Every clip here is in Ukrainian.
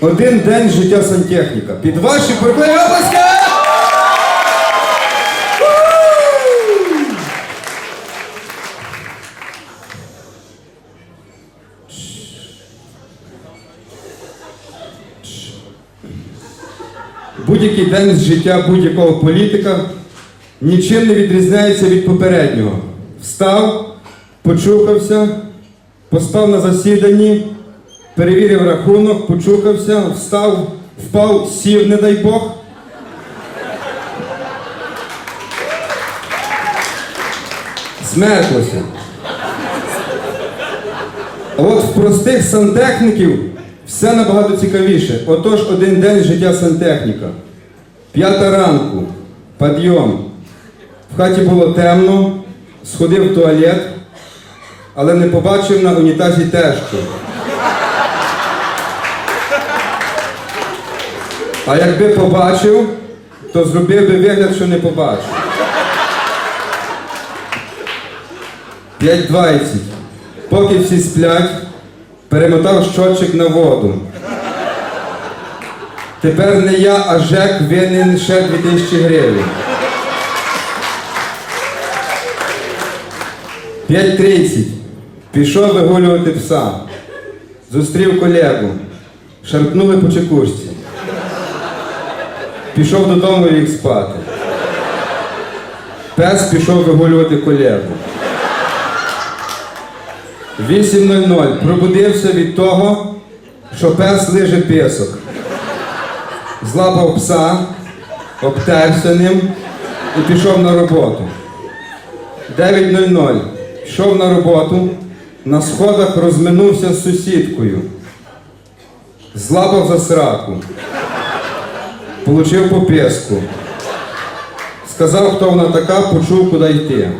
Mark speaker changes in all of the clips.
Speaker 1: Один день життя сантехніка. Під ваші приклеї обласки! Будь-який день з життя будь-якого політика нічим не відрізняється від попереднього. Встав, почухався, поспав на засіданні, перевірив рахунок, почухався, встав, впав, сів, не дай Бог. Змерклося. А от в простих сантехніків все набагато цікавіше. Отож, один день життя сантехніка. П'ята ранку, підйом. В хаті було темно, сходив в туалет, але не побачив на унітазі тежку. А якби побачив, то зробив би вигляд, що не побачив. 5.20. Поки всі сплять, перемотав щочик на воду. Тепер не я, а Жек винен ще 2000 гривень. 5.30. Пішов вигулювати пса. Зустрів колегу. Шарпнули по чекушці. Пішов додому і ліг спати. Пес пішов вигулювати колегу. 8.00. Пробудився від того, що пес лиже пісок. Злапав пса, обтерся ним і пішов на роботу. 9.00. Йшов на роботу, на сходах розминувся з сусідкою. Злапав за сраку. Получив по піску. Сказав, хто вона така, почув, куди йти.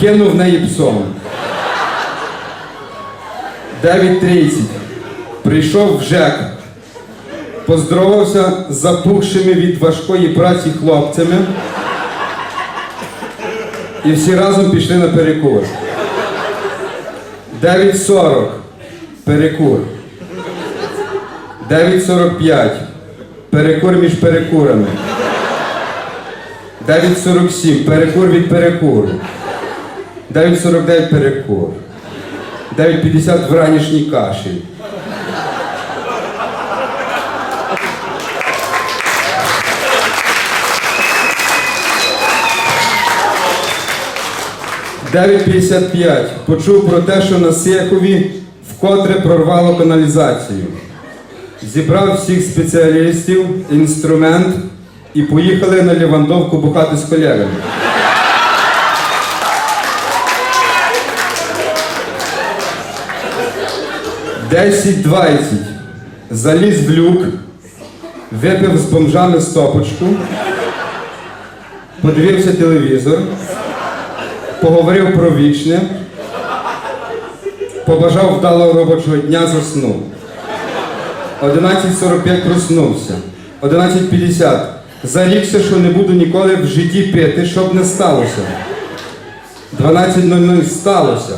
Speaker 1: Кинув в неї псом. 9.30. Прийшов в ЖЕК. Поздоровався з запухшими від важкої праці хлопцями. І всі разом пішли на перекур. 9.40. Перекур. 9.45. Перекур між перекурами. 9.47. Перекур від перекуру. 9.49 перекур. 9.50 вранішній кашель. «9.55. Почув про те, що на Сєхові вкотре прорвало каналізацію. Зібрав всіх спеціалістів, інструмент і поїхали на Лівандовку бухати з колегами. Десять двадцять. Заліз в люк, випив з бомжами стопочку, подивився телевізор, поговорив про вічне, побажав вдалого робочого дня, заснув. 11.45 проснувся. 11.50. Зарікся, що не буду ніколи в житті пити, щоб не сталося. 12.00 сталося.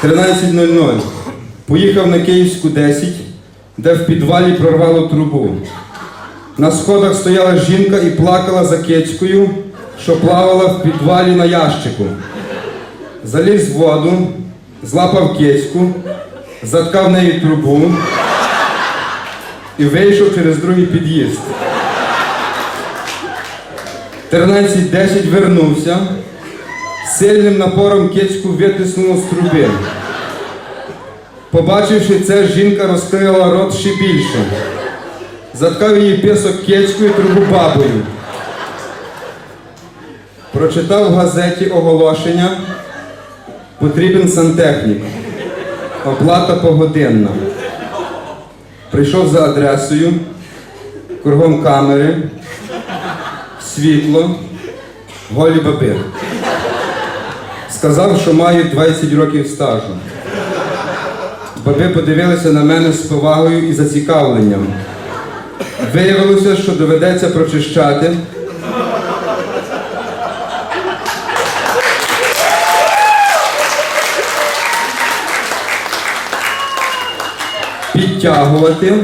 Speaker 1: Тринадцять нуль нуль. Поїхав на Київську 10, де в підвалі прорвало трубу. На сходах стояла жінка і плакала за кецькою, що плавала в підвалі на ящику. Заліз в воду, злапав кецьку, заткав неї трубу і вийшов через другий під'їзд. 13.10 вернувся, сильним напором кецьку витиснуло з труби. Побачивши це, жінка розкрила рот ще більше. Заткав її пісок кецькою трубу бабою. Прочитав в газеті оголошення. Потрібен сантехнік. Оплата погодинна. Прийшов за адресою, кругом камери, світло, голі баби. Сказав, що маю 20 років стажу. Баби подивилися на мене з повагою і зацікавленням. Виявилося, що доведеться прочищати. Підтягувати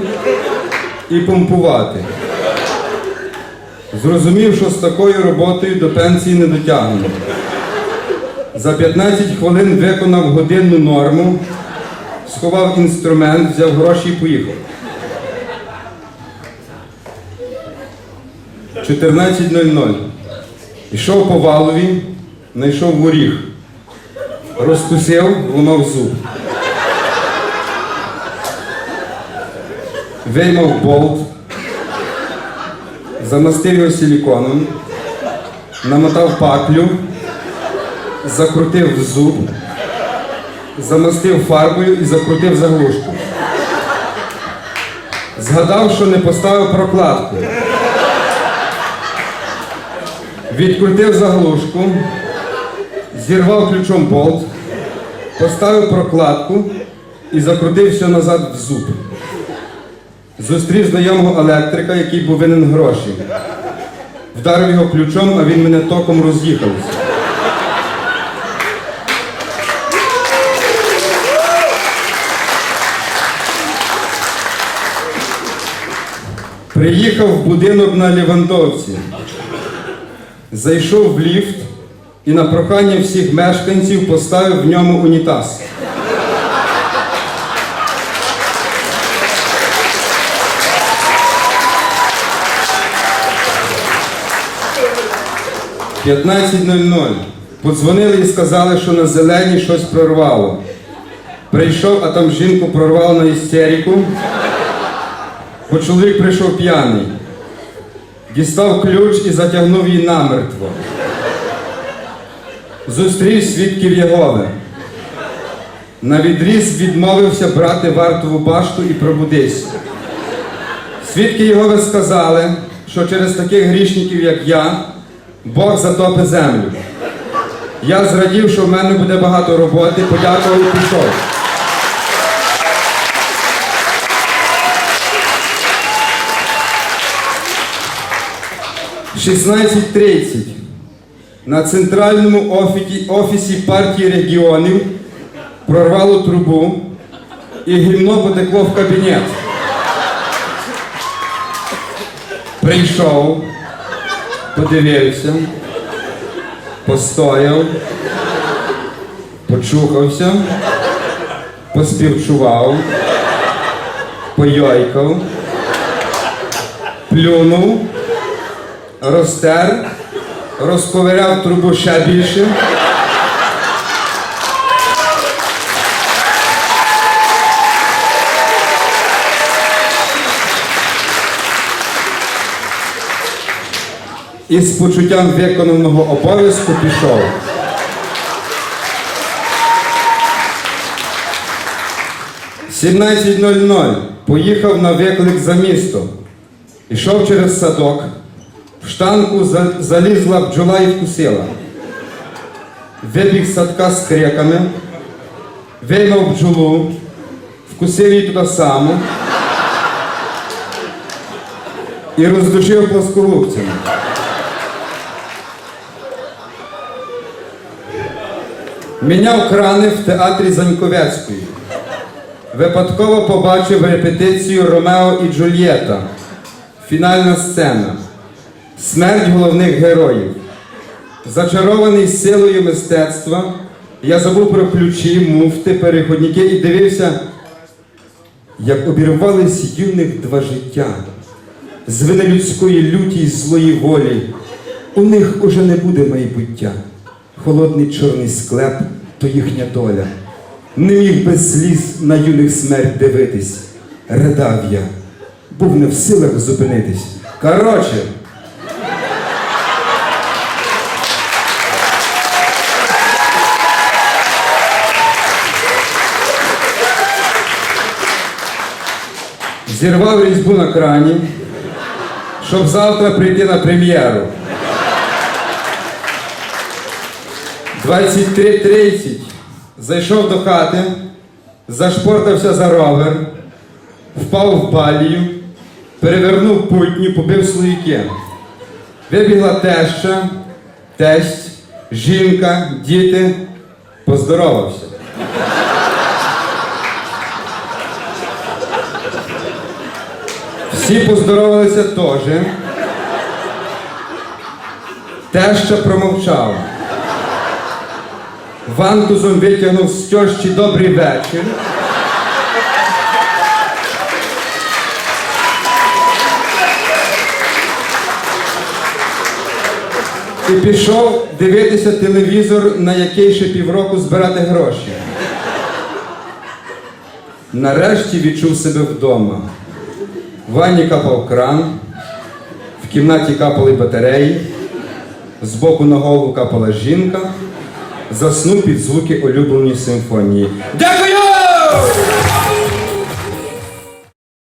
Speaker 1: і помпувати. Зрозумів, що з такою роботою до пенсії не дотягну. За 15 хвилин виконав годинну норму, сховав інструмент, взяв гроші і поїхав. 14.00. Йшов по валові, знайшов горіх. Розкусив, вламав зуб. Виймав болт, замастив його силіконом, намотав паклю, закрутив зуб, замастив фарбою і закрутив заглушку. Згадав, що не поставив прокладку. Відкрутив заглушку, зірвав ключом болт, поставив прокладку і закрутив все назад в зуб. Зустрів знайомого електрика, який був винен гроші. Вдарив його ключом, а він мене током роз'їхався. Приїхав в будинок на Лівандовці. Зайшов в ліфт і на прохання всіх мешканців поставив в ньому унітаз. – 15.00. Подзвонили і сказали, що на зелені щось прорвало. Прийшов, а там жінку прорвало на істерику, бо чоловік прийшов п'яний. Дістав ключ і затягнув її намертво. Зустрів свідків Єгови. На відріз відмовився брати вартову башту і пробудись. Свідки Єгови сказали, що через таких грішників, як я, Бог затопить землю. Я зрадів, що в мене буде багато роботи, подякував і пішов. 16.30 на центральному офісі, офісі партії регіонів прорвало трубу і гімно потекло в кабінет. Прийшов, подивився, постояв, почухався, поспівчував, пойойкав, плюнув розтер, розковиряв трубу ще більше. І з почуттям виконаного обов'язку пішов. «17.00. Поїхав на виклик за місто. Ішов через садок. В штанку залізла бджола і вкусила. Вибіг садка з криками, виймав бджолу, вкусив її туди само і роздушив плоскогубцями. Міняв крани в театрі Заньковецької. Випадково побачив репетицію Ромео і Джульєта. Фінальна сцена. Смерть головних героїв. Зачарований силою мистецтва, я забув про ключі, муфти, переходники і дивився, як обірвались юних два життя. Звини людської люті й злої волі. У них уже не буде майбуття. Холодний чорний склеп то їхня доля. Не міг без сліз на юних смерть дивитись. Ридав я, був не в силах зупинитись. Короче, Зірвав різьбу на крані, щоб завтра прийти на прем'єру. 23.30 зайшов до хати, зашпортався за ровер, впав в балію, перевернув путню, побив слоїки. Вибігла теща, тесть, жінка, діти, поздоровався. Всі поздоровалися теж. Теща промовчав. Вантузом витягнув з тьощі добрий вечір. І пішов дивитися телевізор, на який ще півроку збирати гроші. Нарешті відчув себе вдома. В ванні капав кран, в кімнаті капали батареї, збоку на голову капала жінка, заснув під звуки улюбленої симфонії. Дякую!